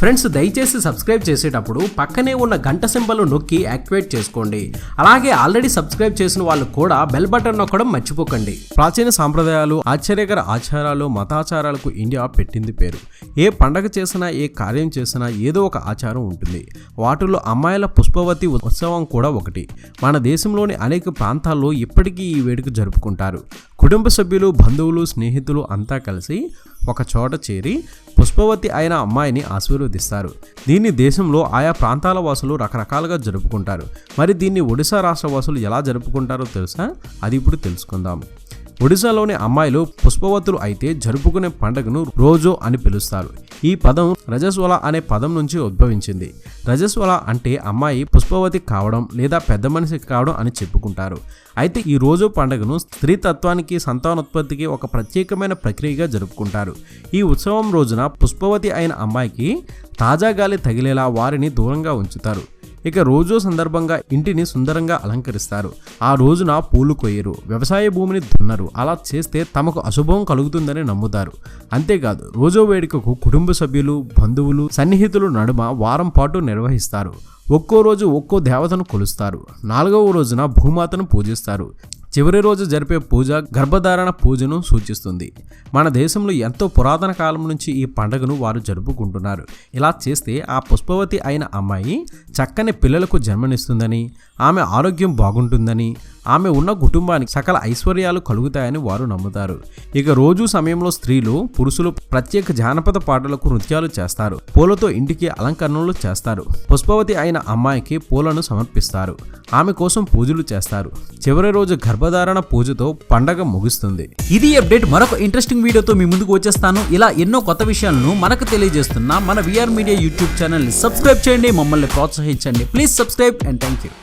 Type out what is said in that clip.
Friends దయచేసి subscribe చేసేటప్పుడు పక్కనే ఉన్న గంట సింబల్ నొక్కి యాక్టివేట్ చేసుకోండి. అలాగే ఆల్రెడీ సబ్స్క్రైబ్ చేసిన వాళ్ళు కూడా బెల్ బటన్ నొక్కడం మర్చిపోకండి. ప్రాచీన సాంప్రదాయాలు ఆశ్చర్యకర ఆచారాలు మతాచారాలకు ఇండియా పెట్టింది పేరు. ఏ పండగ చేసినా ఏ కార్యం చేసినా ఏదో ఒక ఆచారం ఉంటుంది. వాటిలో అమ్మాయిల పుష్పవతి ఉత్సవం కూడా ఒకటి. మన దేశంలోని అనేక ప్రాంతాల్లో ఇప్పటికీ ఈ వేడుక జరుపుకుంటారు. కుటుంబ సభ్యులు బంధువులు స్నేహితులు అంతా కలిసి ఒక చోట చేరి పుష్పవతి అయిన అమ్మాయిని ఆశీర్వదిస్తారు. దీన్ని దేశంలో ఆయా ప్రాంతాల వాసులు రకరకాలుగా జరుపుకుంటారు. మరి దీన్ని ఒడిశా రాష్ట్ర వాసులు ఎలా జరుపుకుంటారో తెలుసా? అది ఇప్పుడు తెలుసుకుందాం. ఒడిశాలోని అమ్మాయిలు పుష్పవతులు అయితే జరుపుకునే పండుగను రోజో అని పిలుస్తారు. ఈ పదం రజస్వల అనే పదం నుంచి ఉద్భవించింది. రజస్వల అంటే అమ్మాయి పుష్పవతి కావడం లేదా పెద్ద మనిషి కావడం అని చెప్పుకుంటారు. అయితే ఈ రోజు పండుగను స్త్రీతత్వానికి సంతానోత్పత్తికి ఒక ప్రత్యేకమైన ప్రక్రియగా జరుపుకుంటారు. ఈ ఉత్సవం రోజున పుష్పవతి అయిన అమ్మాయికి తాజా గాలి తగిలేలా వారిని దూరంగా ఉంచుతారు. ఇక రోజు సందర్భంగా ఇంటిని సుందరంగా అలంకరిస్తారు. ఆ రోజున పూలు కొయ్యరు వ్యవసాయ భూమిని దున్నరు అలా చేస్తే తమకు అశుభం కలుగుతుందని నమ్ముతారు. అంతేకాదు రోజో వేడుకకు కుటుంబ సభ్యులు బంధువులు సన్నిహితులు నడుమ వారం పాటు నిర్వహిస్తారు. ఒక్కో రోజు ఒక్కో దేవతను కొలుస్తారు. నాలుగవ రోజున భూమాతను పూజిస్తారు. చివరి రోజు జరిపే పూజ గర్భధారణ పూజను సూచిస్తుంది. మన దేశంలో ఎంతో పురాతన కాలం నుంచి ఈ పండుగను వారు జరుపుకుంటున్నారు. ఇలా చేస్తే ఆ పుష్పవతి అయిన అమ్మాయి చక్కని పిల్లలకు జన్మనిస్తుందని ఆమె ఆరోగ్యం బాగుంటుందని ఆమె ఉన్న కుటుంబానికి సకల ఐశ్వర్యాలు కలుగుతాయని వారు నమ్ముతారు. ఇక రోజు సమయంలో స్త్రీలు పురుషులు ప్రత్యేక జానపద పాటలకు నృత్యాలు చేస్తారు. పూలతో ఇంటికి అలంకరణలు చేస్తారు. పుష్పవతి అయిన అమ్మాయికి పూలను సమర్పిస్తారు. ఆమె కోసం పూజలు చేస్తారు. చివరి రోజు గర్భధారణ పూజతో పండగ ముగుస్తుంది. ఇది అప్డేట్. మరొక ఇంట్రెస్టింగ్ వీడియోతో మీ ముందుకు వచ్చేస్తాను. ఇలా ఎన్నో కొత్త విషయాలను మనకు తెలియజేస్తున్న మన విఆర్ మీడియా యూట్యూబ్ ఛానల్ని సబ్స్క్రైబ్ చేయండి. మమ్మల్ని ప్రోత్సహించండి. Please subscribe and thank you